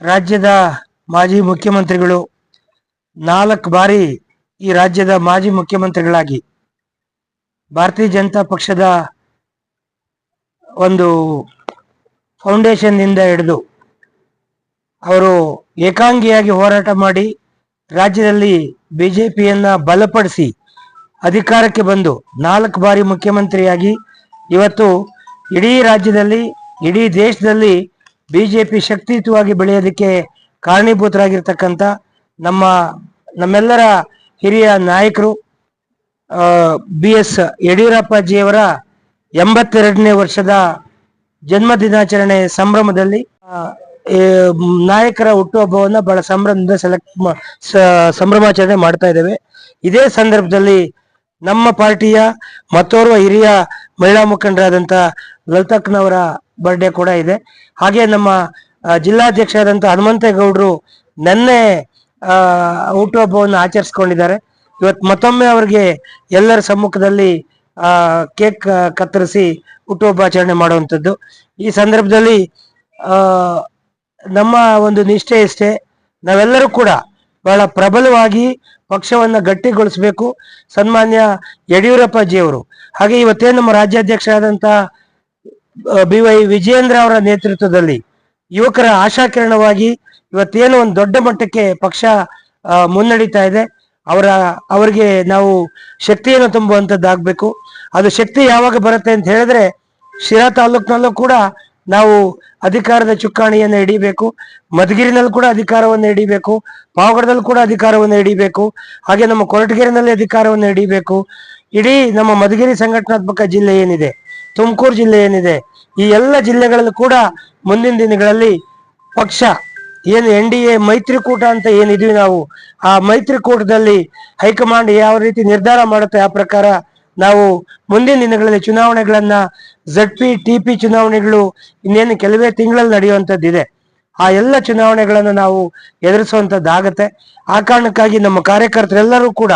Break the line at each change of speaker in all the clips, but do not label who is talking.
ರಾಜ್ಯದ ಮಾಜಿ ಮುಖ್ಯಮಂತ್ರಿಗಳು ನಾಲ್ಕು ಬಾರಿ ಈ ರಾಜ್ಯದ ಮಾಜಿ ಮುಖ್ಯಮಂತ್ರಿಗಳಾಗಿ ಭಾರತೀಯ ಜನತಾ ಪಕ್ಷದ ಒಂದು ಫೌಂಡೇಶನ್ನಿಂದ ಹಿಡಿದು ಅವರು ಏಕಾಂಗಿಯಾಗಿ ಹೋರಾಟ ಮಾಡಿ ರಾಜ್ಯದಲ್ಲಿ ಬಿಜೆಪಿಯನ್ನ ಬಲಪಡಿಸಿ ಅಧಿಕಾರಕ್ಕೆ ಬಂದು ನಾಲ್ಕು ಬಾರಿ ಮುಖ್ಯಮಂತ್ರಿಯಾಗಿ ಇವತ್ತು ಇಡೀ ರಾಜ್ಯದಲ್ಲಿ, ಇಡೀ ದೇಶದಲ್ಲಿ ಬಿಜೆಪಿ ಶಕ್ತಿಯುತವಾಗಿ ಬೆಳೆಯೋದಕ್ಕೆ ಕಾರಣೀಭೂತರಾಗಿರ್ತಕ್ಕಂಥ ನಮ್ಮ, ನಮ್ಮೆಲ್ಲರ ಹಿರಿಯ ನಾಯಕರು ಬಿ ಎಸ್ ಯಡಿಯೂರಪ್ಪಜಿಯವರ ಎಂಬತ್ತೆರಡನೇ ವರ್ಷದ ಜನ್ಮ ದಿನಾಚರಣೆ ಸಂಭ್ರಮದಲ್ಲಿ ನಾಯಕರ ಹುಟ್ಟುಹಬ್ಬವನ್ನ ಬಹಳ ಸಂಭ್ರಮದಿಂದ ಸೆಲೆಕ್ಟ್ ಸಂಭ್ರಮಾಚರಣೆ ಮಾಡ್ತಾ ಇದ್ದೇವೆ. ಇದೇ ಸಂದರ್ಭದಲ್ಲಿ ನಮ್ಮ ಪಾರ್ಟಿಯ ಮತ್ತೋರ್ವ ಹಿರಿಯ ಮಹಿಳಾ ಮುಖಂಡರಾದಂಥ ಲಲಿತಕ್ಕನವರ ಬರ್ಡೇ ಕೂಡ ಇದೆ. ಹಾಗೆ ನಮ್ಮ ಜಿಲ್ಲಾಧ್ಯಕ್ಷರಾದಂಥ ಹನುಮಂತೇಗೌಡರು ನೆನ್ನೆ ಹುಟ್ಟುಹಬ್ಬವನ್ನು ಆಚರಿಸ್ಕೊಂಡಿದ್ದಾರೆ. ಇವತ್ತು ಮತ್ತೊಮ್ಮೆ ಅವರಿಗೆ ಎಲ್ಲರ ಸಮ್ಮುಖದಲ್ಲಿ ಕೇಕ್ ಕತ್ತರಿಸಿ ಹುಟ್ಟುಹಬ್ಬ ಆಚರಣೆ ಮಾಡುವಂಥದ್ದು. ಈ ಸಂದರ್ಭದಲ್ಲಿ ನಮ್ಮ ಒಂದು ನಿಷ್ಠೆ ಇಷ್ಟೇ. ನಾವೆಲ್ಲರೂ ಕೂಡ ಬಹಳ ಪ್ರಬಲವಾಗಿ ಪಕ್ಷವನ್ನ ಗಟ್ಟಿಗೊಳಿಸಬೇಕು. ಸನ್ಮಾನ್ಯ ಯಡಿಯೂರಪ್ಪ ಜಿಯವರು. ಹಾಗೆ ಇವತ್ತೇ ನಮ್ಮ ರಾಜ್ಯಾಧ್ಯಕ್ಷರಾದಂತ ಬಿ ವೈ ವಿಜಯೇಂದ್ರ ಅವರ ನೇತೃತ್ವದಲ್ಲಿ ಯುವಕರ ಆಶಾಕಿರಣವಾಗಿ ಇವತ್ತೇನು ಒಂದು ದೊಡ್ಡ ಮಟ್ಟಕ್ಕೆ ಪಕ್ಷ ಮುನ್ನಡೀತಾ ಇದೆ. ಅವರ, ಅವರಿಗೆ ನಾವು ಶಕ್ತಿಯನ್ನು ತುಂಬುವಂತದ್ದಾಗಬೇಕು. ಅದು ಶಕ್ತಿ ಯಾವಾಗ ಬರುತ್ತೆ ಅಂತ ಹೇಳಿದ್ರೆ ಶಿರಾ ತಾಲೂಕಿನಲ್ಲೂ ಕೂಡ ನಾವು ಅಧಿಕಾರದ ಚುಕ್ಕಾಣಿಯನ್ನು ಹಿಡಿಬೇಕು. ಮಧುಗಿರಿನಲ್ಲಿ ಕೂಡ ಅಧಿಕಾರವನ್ನು ಹಿಡಿಬೇಕು. ಪಾವಗಡದಲ್ಲೂ ಕೂಡ ಅಧಿಕಾರವನ್ನು ಹಿಡಿಬೇಕು. ಹಾಗೆ ನಮ್ಮ ಕೊರಟಗೆರೆನಲ್ಲಿ ಅಧಿಕಾರವನ್ನು ಹಿಡಿಬೇಕು. ಇಡೀ ನಮ್ಮ ಮಧುಗಿರಿ ಸಂಘಟನಾತ್ಮಕ ಜಿಲ್ಲೆ ಏನಿದೆ ತುಮಕೂರು ಜಿಲ್ಲೆ ಏನಿದೆ, ಈ ಎಲ್ಲ ಜಿಲ್ಲೆಗಳಲ್ಲೂ ಕೂಡ ಮುಂದಿನ ದಿನಗಳಲ್ಲಿ ಪಕ್ಷ, ಏನು ಎನ್ ಡಿ ಎ ಮೈತ್ರಿಕೂಟ ಅಂತ ಏನಿದ್ವಿ ನಾವು, ಆ ಮೈತ್ರಿಕೂಟದಲ್ಲಿ ಹೈಕಮಾಂಡ್ ಯಾವ ರೀತಿ ನಿರ್ಧಾರ ಮಾಡುತ್ತೆ ಆ ಪ್ರಕಾರ ನಾವು ಮುಂದಿನ ದಿನಗಳಲ್ಲಿ ಚುನಾವಣೆಗಳನ್ನ ಝಡ್ ಪಿ ಟಿ ಪಿ ಚುನಾವಣೆಗಳು ಇನ್ನೇನು ಕೆಲವೇ ತಿಂಗಳಲ್ಲಿ ನಡೆಯುವಂತದ್ದಿದೆ ಆ ಎಲ್ಲ ಚುನಾವಣೆಗಳನ್ನು ನಾವು ಎದುರಿಸುವಂತದ್ದಾಗತ್ತೆ ಆ ಕಾರಣಕ್ಕಾಗಿ ನಮ್ಮ ಕಾರ್ಯಕರ್ತರೆಲ್ಲರೂ ಕೂಡ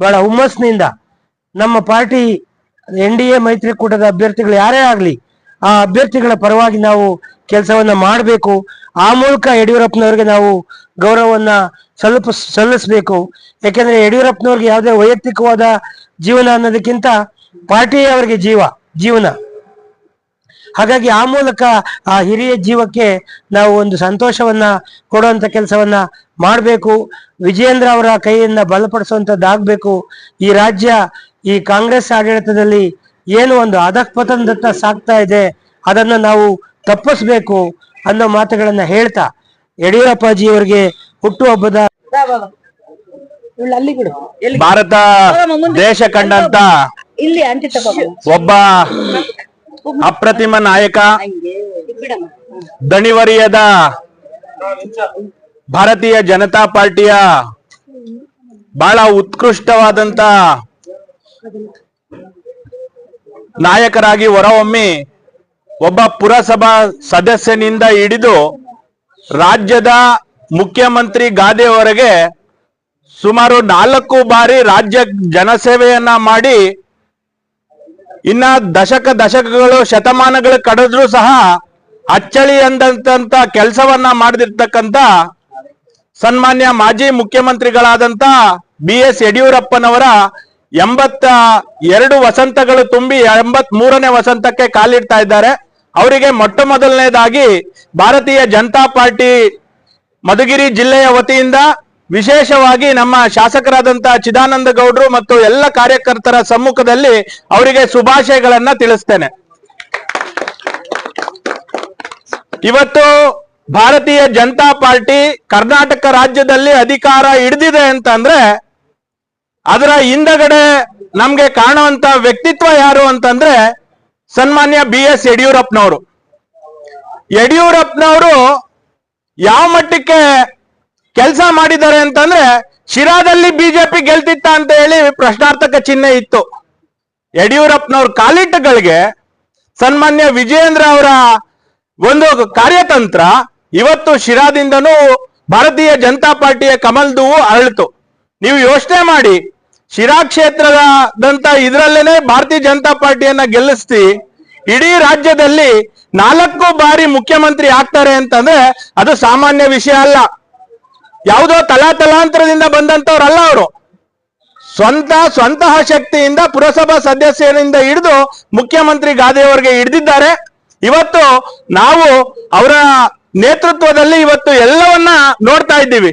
ಬಹಳ ಹುಮ್ಮಸ್ನಿಂದ ನಮ್ಮ ಪಾರ್ಟಿ ಎನ್ ಡಿ ಎ ಮೈತ್ರಿಕೂಟದ ಅಭ್ಯರ್ಥಿಗಳು ಯಾರೇ ಆಗಲಿ, ಆ ಅಭ್ಯರ್ಥಿಗಳ ಪರವಾಗಿ ನಾವು ಕೆಲಸವನ್ನ ಮಾಡಬೇಕು. ಆ ಮೂಲಕ ಯಡಿಯೂರಪ್ಪನವ್ರಿಗೆ ನಾವು ಗೌರವವನ್ನ ಸಲ್ಪ, ಸಲ್ಲಿಸಬೇಕು. ಯಾಕೆಂದ್ರೆ ಯಡಿಯೂರಪ್ಪನವ್ರಿಗೆ ಯಾವುದೇ ವೈಯಕ್ತಿಕವಾದ ಜೀವನ ಅನ್ನೋದಕ್ಕಿಂತ ಪಾರ್ಟಿಯೇ ಅವರಿಗೆ ಜೀವ, ಜೀವನ. ಹಾಗಾಗಿ ಆ ಮೂಲಕ ಆ ಹಿರಿಯ ಜೀವಕ್ಕೆ ನಾವು ಒಂದು ಸಂತೋಷವನ್ನ ಕೊಡುವಂತ ಕೆಲಸವನ್ನ ಮಾಡಬೇಕು. ವಿಜಯೇಂದ್ರ ಅವರ ಕೈಯಿಂದ ಬಲಪಡಿಸುವಂತದ್ದಾಗಬೇಕು. ಈ ರಾಜ್ಯ ಈ ಕಾಂಗ್ರೆಸ್ ಆಡಳಿತದಲ್ಲಿ ಏನು ಒಂದು ಅಧಃಪತನದತ್ತ ಸಾಗ್ತಾ ಇದೆ ಅದನ್ನ ನಾವು ತಪ್ಪಿಸ್ಬೇಕು ಅನ್ನೋ ಮಾತುಗಳನ್ನ ಹೇಳ್ತಾ ಯಡಿಯೂರಪ್ಪಾಜಿ ಅವರಿಗೆ ಹುಟ್ಟುಹಬ್ಬದ
ಇವಳು ಅಲ್ಲಿ ಬಿಡು.
ಭಾರತ ದೇಶ ಕಂಡಂತ ಒಬ್ಬ ಅಪ್ರತಿಮ ನಾಯಕ ದಣಿವರಿಯದ ಭಾರತೀಯ ಜನತಾ ಪಾರ್ಟಿಯ ಬಹಳ ಉತ್ಕೃಷ್ಟವಾದಂತ ನಾಯಕರಾಗಿ ಹೊರಹೊಮ್ಮಿ ಒಬ್ಬ ಪುರಸಭಾ ಸದಸ್ಯನಿಂದ ಹಿಡಿದು ರಾಜ್ಯದ ಮುಖ್ಯಮಂತ್ರಿ ಗಾದೆಯವರೆಗೆ ಸುಮಾರು ನಾಲ್ಕು ಬಾರಿ ರಾಜ್ಯ ಜನಸೇವೆಯನ್ನ ಮಾಡಿ ಇನ್ನ ದಶಕ ದಶಕಗಳು ಶತಮಾನಗಳು ಕಳೆದ್ರೂ ಸಹ ಅಚ್ಚಳಿ ಎಂದಂತ ಕೆಲಸವನ್ನ ಮಾಡದಿರ್ತಕ್ಕಂತ ಸನ್ಮಾನ್ಯ ಮಾಜಿ ಮುಖ್ಯಮಂತ್ರಿಗಳಾದಂತ ಬಿ ಎಸ್ ಯಡಿಯೂರಪ್ಪನವರ ಎಂಬತ್ತ ಎರಡು ವಸಂತಗಳು ತುಂಬಿ ಎಂಬತ್ ಮೂರನೇ ವಸಂತಕ್ಕೆ ಕಾಲಿಡ್ತಾ ಇದ್ದಾರೆ. ಅವರಿಗೆ ಮೊಟ್ಟ ಮೊದಲನೇದಾಗಿ ಭಾರತೀಯ ಜನತಾ ಪಾರ್ಟಿ ಮಧುಗಿರಿ ಜಿಲ್ಲೆಯ ವತಿಯಿಂದ ವಿಶೇಷವಾಗಿ ನಮ್ಮ ಶಾಸಕರಾದಂತಹ ಚಿದಾನಂದ ಗೌಡ್ರು ಮತ್ತು ಎಲ್ಲ ಕಾರ್ಯಕರ್ತರ ಸಮ್ಮುಖದಲ್ಲಿ ಅವರಿಗೆ ಶುಭಾಶಯಗಳನ್ನ ತಿಳಿಸ್ತೇನೆ. ಇವತ್ತು ಭಾರತೀಯ ಜನತಾ ಪಾರ್ಟಿ ಕರ್ನಾಟಕ ರಾಜ್ಯದಲ್ಲಿ ಅಧಿಕಾರ ಹಿಡಿದಿದೆ ಅಂತಂದ್ರೆ ಅದರ ಹಿಂದಗಡೆ ನಮ್ಗೆ ಕಾಣುವಂತ ವ್ಯಕ್ತಿತ್ವ ಯಾರು ಅಂತಂದ್ರೆ ಸನ್ಮಾನ್ಯ ಬಿ ಎಸ್ ಯಡಿಯೂರಪ್ಪನವರು. ಯಡಿಯೂರಪ್ಪನವರು ಯಾವ ಮಟ್ಟಕ್ಕೆ ಕೆಲಸ ಮಾಡಿದ್ದಾರೆ ಅಂತಂದ್ರೆ ಶಿರಾದಲ್ಲಿ ಬಿಜೆಪಿ ಗೆಲ್ತಿತ್ತ ಅಂತ ಹೇಳಿ ಪ್ರಶ್ನಾರ್ಥಕ ಚಿಹ್ನೆ ಇತ್ತು. ಯಡಿಯೂರಪ್ಪನವ್ರ ಕಾಲಿಟ್ಟಗಳಿಗೆ ಸನ್ಮಾನ್ಯ ವಿಜಯೇಂದ್ರ ಅವರ ಒಂದು ಕಾರ್ಯತಂತ್ರ ಇವತ್ತು ಶಿರಾದಿಂದನೂ ಭಾರತೀಯ ಜನತಾ ಪಾರ್ಟಿಯ ಕಮಲ್ದು ಅರಳಿತು. ನೀವು ಯೋಚನೆ ಮಾಡಿ, ಶಿರಾ ಕ್ಷೇತ್ರದಂತ ಇದರಲ್ಲೇನೆ ಭಾರತೀಯ ಜನತಾ ಪಾರ್ಟಿಯನ್ನ ಗೆಲ್ಲಿಸ್ತಿ, ಇಡೀ ರಾಜ್ಯದಲ್ಲಿ ನಾಲ್ಕು ಬಾರಿ ಮುಖ್ಯಮಂತ್ರಿ ಆಗ್ತಾರೆ ಅಂತಂದ್ರೆ ಅದು ಸಾಮಾನ್ಯ ವಿಷಯ ಅಲ್ಲ. ಯಾವುದೋ ತಲಾ ತಲಾಂತರದಿಂದ ಬಂದಂತವ್ರಲ್ಲ ಅವರು. ಸ್ವಂತ ಸ್ವಂತಹ ಶಕ್ತಿಯಿಂದ ಪುರಸಭಾ ಸದಸ್ಯರಿಂದ ಹಿಡಿದು ಮುಖ್ಯಮಂತ್ರಿ ಗಾದೆಯವರಿಗೆ ಹಿಡಿದಿದ್ದಾರೆ. ಇವತ್ತು ನಾವು ಅವರ ನೇತೃತ್ವದಲ್ಲಿ ಇವತ್ತು ಎಲ್ಲವನ್ನ ನೋಡ್ತಾ ಇದ್ದೀವಿ.